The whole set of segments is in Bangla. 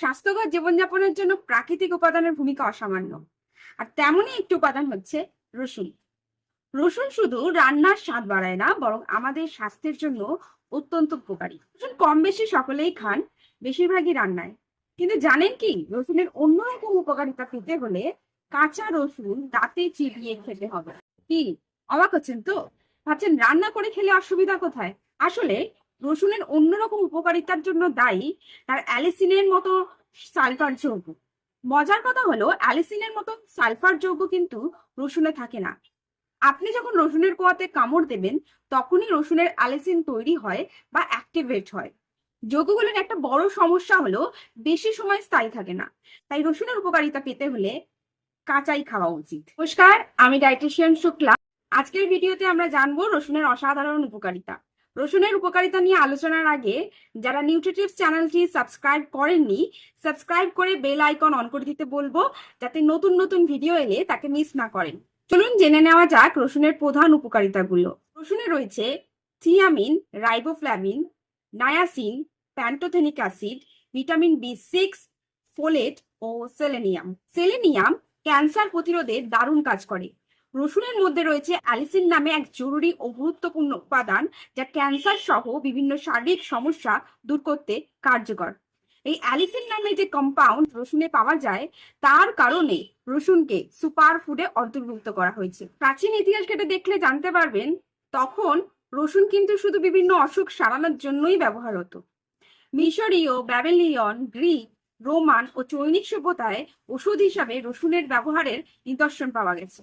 স্বাস্থ্যকর জীবনযাপনের জন্য প্রাকৃতিক উপাদানের ভূমিকা অসামান্য। আর তেমনই একটি উপাদান হচ্ছে রসুন। রসুন শুধু রান্নার স্বাদ বাড়ায় না, বরং আমাদের স্বাস্থ্যের জন্য অত্যন্ত উপকারী। রসুন কম বেশি সকলেই খান, বেশিরভাগই রান্নায়। কিন্তু জানেন কি, রসুনের অন্যরকম উপকারিতা পেতে হলে কাঁচা রসুন দাঁতে চিবিয়ে খেতে হবে। কি, অবাক হচ্ছেন তো? ভাবছেন রান্না করে খেলে অসুবিধা কোথায়? আসলে রসুনের অন্যরকম উপকারিতার জন্য দায়ী তার অ্যালিসিনের মতো সালফার যৌগ। মজার কথা হলো, অ্যালিসিনের মতো সালফার যৌগ কিন্তু রসুনে থাকে না। আপনি যখন রসুনের কোয়াতে কামড় দেবেন, তখনই রসুনের অ্যালিসিন তৈরি হয় বা অ্যাক্টিভেট হয়। যৌগগুলোর একটা বড় সমস্যা হলো, বেশি সময় স্থায়ী থাকে না। তাই রসুনের উপকারিতা পেতে হলে কাঁচাই খাওয়া উচিত। নমস্কার, আমি ডায়েটিশিয়ান শুক্লা। আজকের ভিডিওতে আমরা জানব রসুনের অসাধারণ উপকারিতা। রসুনের উপকারিতা নিয়ে আলোচনার আগে যারা নিউট্রিটিভ চ্যানেলটি সাবস্ক্রাইব করেননি, সাবস্ক্রাইব করে বেল আইকন অন করে দিতে বলব, যাতে নতুন নতুন ভিডিও এলে তাকে মিস না করেন। চলুন জেনে নেওয়া যাক রসুনের প্রধান উপকারিতাগুলো। রসুনে রয়েছে thiamine, riboflavin, niacin, pantothenic acid, vitamin B six folate ও সেলেনিয়াম। সেলেনিয়াম ক্যান্সার প্রতিরোধে দারুণ কাজ করে। রসুনের মধ্যে রয়েছে অ্যালিসিন নামে এক জরুরি ও গুরুত্বপূর্ণ উপাদান যা ক্যান্সার সহ বিভিন্ন শারীরিক সমস্যা দূর করতে কার্যকর। এই অ্যালিসিন নামে যে কম্পাউন্ড রসুনে পাওয়া যায়, তার কারণে রসুনকে সুপার ফুডে অন্তর্ভুক্ত করা হয়েছে। প্রাচীন ইতিহাস ঘেটে দেখলে জানতে পারবেন, তখন রসুন কিন্তু শুধু বিভিন্ন অসুখ সারানোর জন্যই ব্যবহার হতো। মিশরীয় ব্যাবেলিয়ন গ্রিক, রোমান ও চৈনিক সভ্যতায় ওষুধ হিসাবে রসুনের ব্যবহারের নিদর্শন পাওয়া গেছে।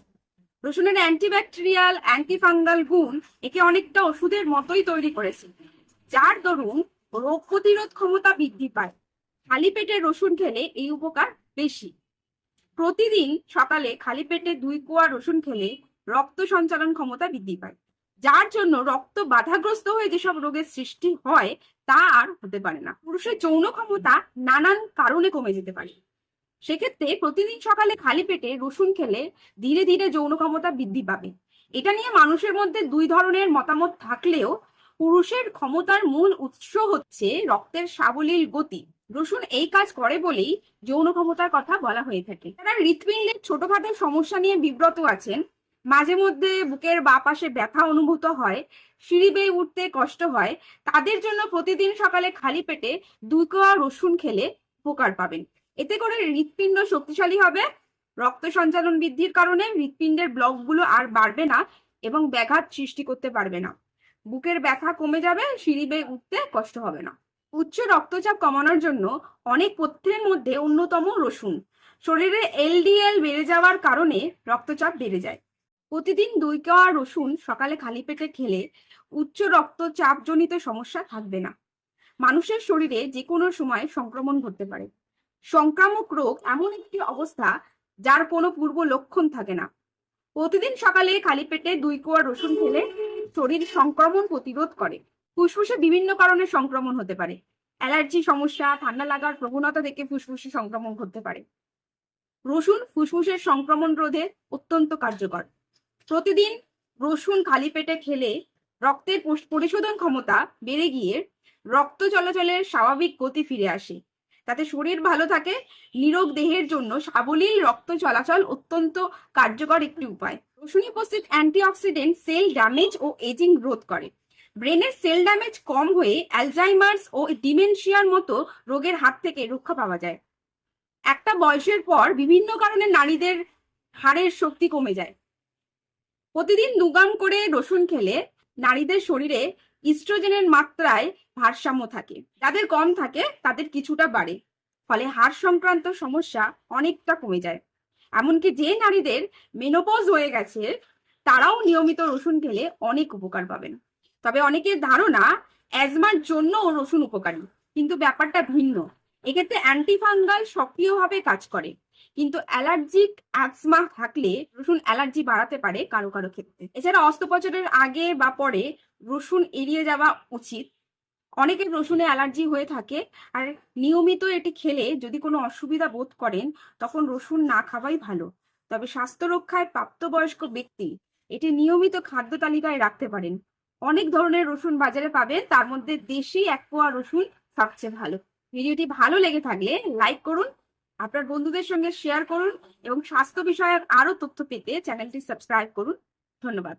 রসুনের অ্যান্টিব্যাকটেরিয়াল অ্যান্টিফাঙ্গাল গুণ একে অনেকটা ওষুধের মতোই তৈরি করেছে, যার দরুন রোগ প্রতিরোধ ক্ষমতা বৃদ্ধি পায়। খালি পেটে রসুন খেলে এই উপকার বেশি। প্রতিদিন সকালে খালি পেটে দুই কোয়া রসুন খেলে রক্ত সঞ্চালন ক্ষমতা বৃদ্ধি পায়, যার জন্য রক্ত বাধাগ্রস্ত হয়ে যেসব রোগের সৃষ্টি হয় তা আর হতে পারে না। পুরুষের যৌন ক্ষমতা নানান কারণে কমে যেতে পারে। সেক্ষেত্রে প্রতিদিন সকালে খালি পেটে রসুন খেলে ধীরে ধীরে যৌন ক্ষমতা বৃদ্ধি পাবে। এটা নিয়ে মানুষের মধ্যে দুই ধরনের মতামত থাকলেও পুরুষের ক্ষমতার মূল উৎস হচ্ছে রক্তের সাবলীল গতি। রসুন এই কাজ করে বলেই যৌন ক্ষমতার কথা বলা হয়ে থাকে। তারা হৃৎপিণ্ডের ছোটখাটো সমস্যা নিয়ে বিব্রত আছেন, মাঝে মধ্যে বুকের বা পাশে ব্যথা অনুভূত হয়, সিঁড়ি বেয়ে উঠতে কষ্ট হয়, তাদের জন্য প্রতিদিন সকালে খালি পেটে দুই কোয়া রসুন খেলে উপকার পাবেন। এতে করে হৃৎপিণ্ড শক্তিশালী হবে, রক্ত সঞ্চালন বৃদ্ধির কারণে হৃৎপিণ্ডের ব্লকগুলো আর বাড়বে না এবং ব্যাঘাত সৃষ্টি করতে পারবে না। বুকের ব্যথা কমে যাবে, সিঁড়ি বেয়ে উঠতে কষ্ট হবে না। উচ্চ রক্তচাপ কমানোর জন্য অনেক পথ্যের মধ্যে অন্যতম রসুন। শরীরে এলডিএল বেড়ে যাওয়ার কারণে রক্তচাপ বেড়ে যায়। প্রতিদিন দুই কোয়া রসুন সকালে খালি পেটে খেলে উচ্চ রক্তচাপজনিত সমস্যা থাকবে না। মানুষের শরীরে যে কোনো সময় সংক্রমণ ঘটতে পারে। সংক্রামক রোগ এমন একটি অবস্থা যার কোনো পূর্ব লক্ষণ থাকে না। প্রতিদিন সকালে খালি পেটে দুই কোয়া রসুন খেলে শরীর সংক্রমণ প্রতিরোধ করে। ফুসফুসে বিভিন্ন কারণে সংক্রমণ হতে পারে। অ্যালার্জি সমস্যা, ঠান্ডা লাগার প্রবণতা থেকে ফুসফুসে সংক্রমণ ঘটতে পারে। রসুন ফুসফুসের সংক্রমণ রোধে অত্যন্ত কার্যকর। প্রতিদিন রসুন খালি পেটে খেলে রক্তের পরিশোধন ক্ষমতা বেড়ে গিয়ে রক্ত চলাচলের স্বাভাবিক গতি ফিরে আসে। তাতে শরীর ভালো থাকে, নিরোগ দেহের জন্য সাবলীল রক্ত চলাচল অত্যন্ত কার্যকর একটি উপায়। রসুনে উপস্থিত অ্যান্টিঅক্সিডেন্ট সেল ড্যামেজ ও এজিং রোধ করে। ব্রেনের সেল ড্যামেজ কম হয়ে অ্যালজাইমার্স ও ডিমেনশিয়ার মতো রোগের হাত থেকে রক্ষা পাওয়া যায়। একটা বয়সের পর বিভিন্ন কারণে নারীদের হাড়ের শক্তি কমে যায়। প্রতিদিন দুগাম করে রসুন খেলে নারীদের শরীরে ইস্ট্রোজেনের মাত্রায় ভারসাম্য থাকে। যাদের কম থাকে, তাদের কিছুটা বাড়ে। ফলে হাড় সংক্রান্ত সমস্যা অনেকটা কমে যায়। এমনকি যে নারীদের মেনোপজ হয়ে গেছে, তারাও নিয়মিত রসুন খেলে অনেক উপকার পাবেন। তবে অনেকের ধারণা, অ্যাজমার জন্য রসুন উপকারী। কিন্তু ব্যাপারটা ভিন্ন। এক্ষেত্রে অ্যান্টিফাঙ্গাল সক্রিয়ভাবে কাজ করে। কিন্তু অ্যালার্জিক অ্যাজমা থাকলে রসুন অ্যালার্জি বাড়াতে পারে কারও কারও ক্ষেত্রে। এছাড়া অস্ত্রোপচারের আগে বা পরে রসুন এড়িয়ে যাওয়া উচিত। অনেকের রসুনে অ্যালার্জি হয়ে থাকে আর নিয়মিত এটি খেলে যদি কোনো অসুবিধা বোধ করেন, তখন রসুন না খাওয়াই ভালো। তবে স্বাস্থ্য রক্ষায় প্রাপ্তবয়স্ক ব্যক্তি এটি নিয়মিত খাদ্য তালিকায় রাখতে পারেন। অনেক ধরনের রসুন বাজারে পাবেন, তার মধ্যে দেশি এক পোয়া রসুন সবচেয়ে ভালো। ভিডিওটি ভালো লেগে থাকলে লাইক করুন, আপনার বন্ধুদের সঙ্গে শেয়ার করুন এবং স্বাস্থ্য বিষয়ক আরও তথ্য পেতে চ্যানেলটি সাবস্ক্রাইব করুন। ধন্যবাদ।